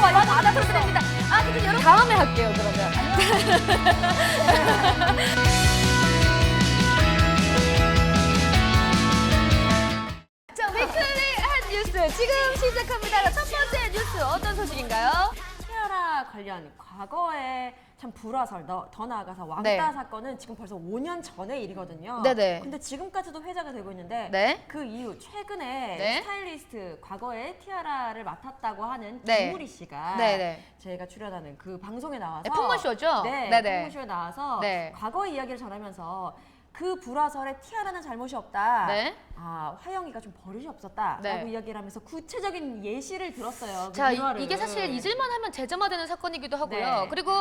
와, 이거 받아 터뜨립니다. 아, 근데 여러분. 다음에 할게요, 그러면. 자, 위클리 한 뉴스 지금 시작합니다. 첫 번째 뉴스 어떤 소식인가요? 치아라 관련 과거에 참 불화설 더, 더 나아가서 왕따 네. 사건은 지금 벌써 5년 전의 일이거든요. 네네. 근데 지금까지도 회자가 되고 있는데 네. 그 이후 최근에 네. 스타일리스트 과거에 티아라를 맡았다고 하는 네. 김무리 씨가 네네. 저희가 출연하는 그 방송에 나와서 네, 풍문쇼죠? 네, 네네. 풍문쇼에 나와서 네. 과거의 이야기를 전하면서 그 불화설에 티아라는 잘못이 없다. 네. 아 화영이가 좀 버릇이 없었다라고 네. 이야기를 하면서 구체적인 예시를 들었어요. 그 자, 이, 일화를. 이게 사실 잊을만 하면 제점화되는 사건이기도 하고요. 네. 그리고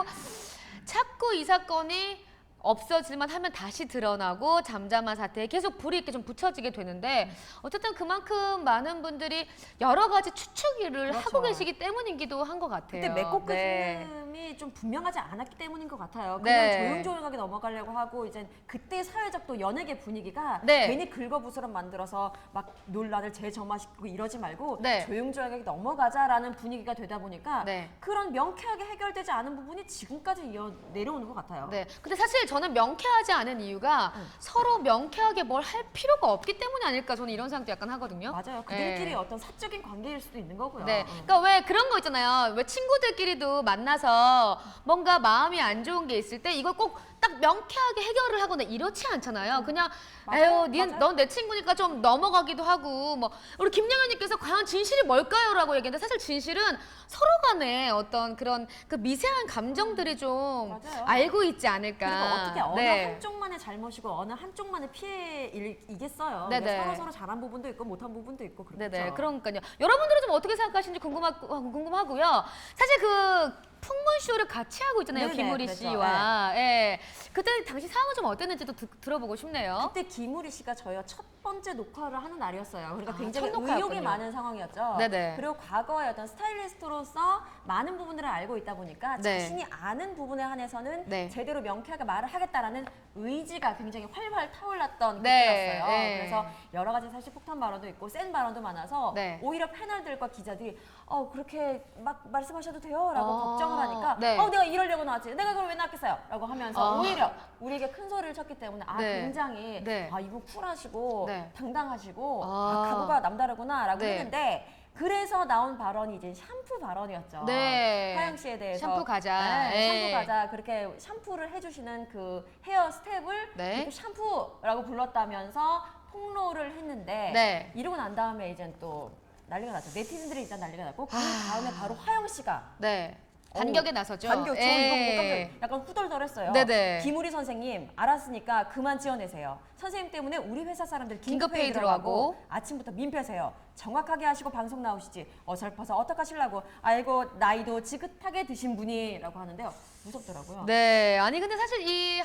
자꾸 이 사건이 없어질만 하면 다시 드러나고 잠잠한 사태에 계속 불이 이렇게 좀 붙여지게 되는데 어쨌든 그만큼 많은 분들이 여러 가지 추측을 그렇죠. 하고 계시기 때문이기도 한 것 같아요. 그때 맺고 네. 끊음이 좀 분명하지 않았기 때문인 것 같아요. 그냥 네. 조용조용하게 넘어가려고 하고 이제 그때 사회적 또 연예계 분위기가 네. 괜히 긁어부스럼 만들어서 막 논란을 재점화시키고 이러지 말고 네. 조용조용하게 넘어가자라는 분위기가 되다 보니까 네. 그런 명쾌하게 해결되지 않은 부분이 지금까지 이어 내려오는 것 같아요. 네. 근데 사실 저는 명쾌하지 않은 이유가 응. 서로 명쾌하게 뭘 할 필요가 없기 때문이 아닐까 저는 이런 생각도 약간 하거든요. 맞아요. 그들끼리 네. 어떤 사적인 관계일 수도 있는 거고요. 네. 응. 그러니까 왜 그런 거 있잖아요. 왜 친구들끼리도 만나서 뭔가 마음이 안 좋은 게 있을 때 이걸 꼭 딱 명쾌하게 해결을 하거나 이렇지 않잖아요. 그냥 맞아요. 에휴. 넌 내 친구니까 좀 넘어가기도 하고 뭐 우리 김영현님께서 과연 진실이 뭘까요?라고 얘기했는데 사실 진실은 서로 간에 어떤 그런 그 미세한 감정들이 좀 맞아요. 알고 있지 않을까. 그리고 어떻게 어느 네. 한쪽만의 잘못이고 어느 한쪽만의 피해이겠어요. 네네. 그러니까 서로 서로 잘한 부분도 있고 못한 부분도 있고 그렇죠. 네네. 그러니까요. 여러분들은 좀 어떻게 생각하시는지 궁금하, 궁금하고요. 사실 그 풍문쇼를 같이 하고 있잖아요. 네네, 김우리 그렇죠. 씨와. 예. 그때 당시 상황은 좀 어땠는지도 드- 들어보고 싶네요. 그때 김우리 씨가 저희와 첫 번째 녹화를 하는 날이었어요. 그러니까 아, 굉장히 첫 녹화였군요. 의욕이 많은 상황이었죠. 네네. 그리고 과거에 어떤 스타일리스트로서 많은 부분들을 알고 있다 보니까 네. 자신이 아는 부분에 한해서는 네. 제대로 명쾌하게 말을 하겠다라는 의지가 굉장히 활활 타올랐던 네, 그때였어요. 네. 그래서 여러 가지 사실 폭탄 발언도 있고 센 발언도 많아서 네. 오히려 패널들과 기자들이 어 그렇게 막 말씀하셔도 돼요라고 어, 걱정을 하니까 네. 어 내가 이러려고 나왔지 내가 그걸 왜 나왔겠어요?라고 하면서 어. 오히려 우리에게 큰 소리를 쳤기 때문에 아 네. 굉장히 네. 아 이분 쿨하시고 네. 당당하시고 아. 아, 각오가 남다르구나라고 네. 했는데 그래서 나온 발언이 이제 샴푸 발언이었죠. 네. 하영 씨에 대해서 샴푸 가자. 네, 예. 샴푸 가자 그렇게 샴푸를 해주시는 그 헤어 스텝을 네. 이렇게 샴푸라고 불렀다면서 폭로를 했는데 네. 이러고 난 다음에 이제 또 난리가 났죠. 네티즌들이 일단 난리가 났고 그 아. 다음에 바로 화영 씨가 네. 반격에 나서죠. 반격. 저 예. 이거 보고 깜짝 약간 후덜덜했어요. 네네. 김우리 선생님 알았으니까 그만 지어내세요. 선생님 때문에 우리 회사 사람들 긴급회의 긴급회의 들어가고 들어가고 아침부터 민폐세요. 정확하게 하시고 방송 나오시지. 어설퍼서 어떡하실라고. 알고 나이도 지긋하게 드신 분이라고 하는데요. 무섭더라고요. 네. 아니 근데 사실 이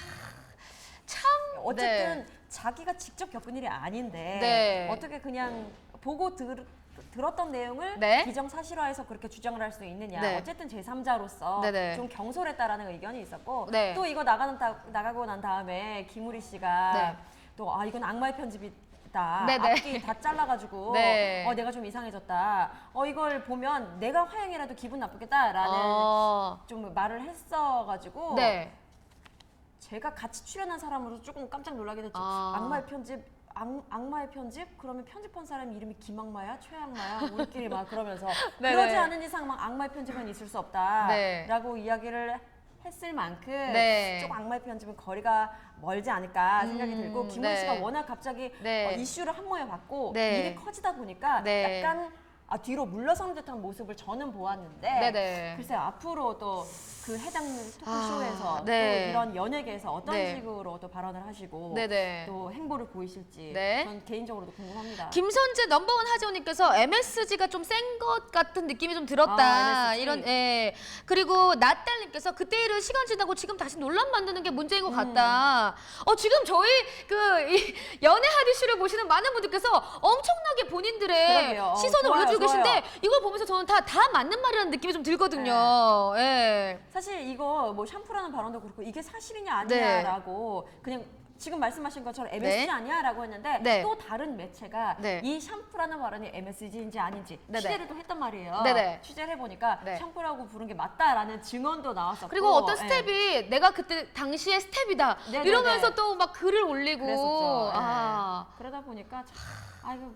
참 어쨌든 자기가 직접 겪은 일이 아닌데 네. 어떻게 그냥 보고 들, 들었던 내용을 네. 기정사실화해서 그렇게 주장을 할 수 있느냐. 네. 어쨌든 제3자로서 네네. 좀 경솔했다라는 의견이 있었고 네. 또 이거 나가는 다, 나가고 난 다음에 김우리 씨가 네. 또 아 이건 악마의 편집이다. 네네. 앞뒤 다 잘라가지고 네. 어 내가 좀 이상해졌다. 어 이걸 보면 내가 화영이라도 기분 나쁘겠다라는 어. 좀 말을 했어가지고 네. 제가 같이 출연한 사람으로 조금 깜짝 놀라게 됐죠. 아. 악마의 편집, 악, 악마의 편집? 그러면 편집한 사람 이름이 김악마야, 최악마야, 우리끼리 막 그러면서 네네. 그러지 않은 이상 막 악마의 편집은 있을 수 네. 없다라고 이야기를 했을 만큼 네. 좀 악마의 편집은 거리가 멀지 않을까 생각이 음, 들고 김원 네. 씨가 워낙 갑자기 네. 어, 이슈를 한 모에 받고 네. 일이 커지다 보니까 네. 약간 아, 뒤로 물러서는 듯한 모습을 저는 보았는데 네네. 글쎄요 앞으로 또그 해당 토크쇼에서 아, 네. 또 이런 연예계에서 어떤 네. 식으로 또 발언을 하시고 네네. 또 행보를 보이실지 네. 전 개인적으로도 궁금합니다. 김선재 넘버원 하지원님께서 MSG가 좀 센 것 같은 느낌이 좀 들었다. 아. 이런 예. 그리고 나딸님께서 그때 일은 시간 지나고 지금 다시 논란 만드는 게 문제인 것 음. 같다. 어 지금 저희 그이 연애 하디슈를 보시는 많은 분들께서 엄청나게 본인들의 그러게요. 어, 시선을 좋아요, 올려 주고 계신데. 이걸 보면서 저는 다 다 맞는 말이라는 느낌이 좀 들거든요. 네. 예. 사실 이거 뭐 샴푸라는 발언도 그렇고 이게 사실이냐 네. 아니냐라고 그냥 지금 말씀하신 것처럼 MSG 네. 아니야라고 했는데 네. 또 다른 매체가 네. 이 샴푸라는 발언이 MSG인지 아닌지 네네. 취재를 또 했단 말이에요. 네네. 취재를 해보니까 네. 샴푸라고 부른 게 맞다라는 증언도 나왔었고 그리고 어떤 예. 스텝이 내가 그때 당시의 스텝이다 네네네. 이러면서 또 막 글을 올리고 그랬었죠. 예. 아. 그러다 보니까 참, 아 이거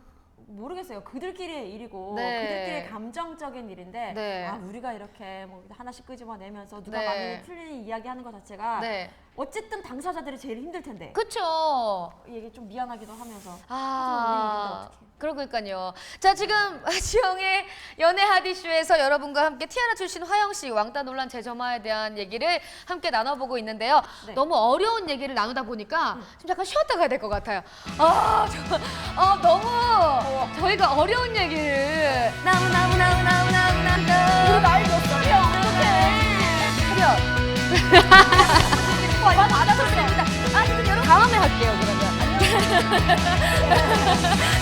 모르겠어요. 그들끼리의 일이고 네. 그들끼리 감정적인 일인데 네. 아 우리가 이렇게 뭐 하나씩 끄집어내면서 누가 네. 많이 틀린 이야기하는 것 자체가 네. 어쨌든 당사자들이 제일 힘들 텐데 그쵸. 이게 좀 미안하기도 하면서 아. 그러니까요. 자, 지금 지영의 연애 하디쇼에서 여러분과 함께 티아라 출신 화영 씨 왕따 논란 재점화에 대한 얘기를 함께 나눠보고 있는데요. 네. 너무 어려운 얘기를 나누다 보니까 좀 약간 쉬었다 가야 될 것 같아요. 아, 저, 아, 너무 저희가 어려운 얘기를 나무 나무 나무 나무 나무 나무 ハハハハ!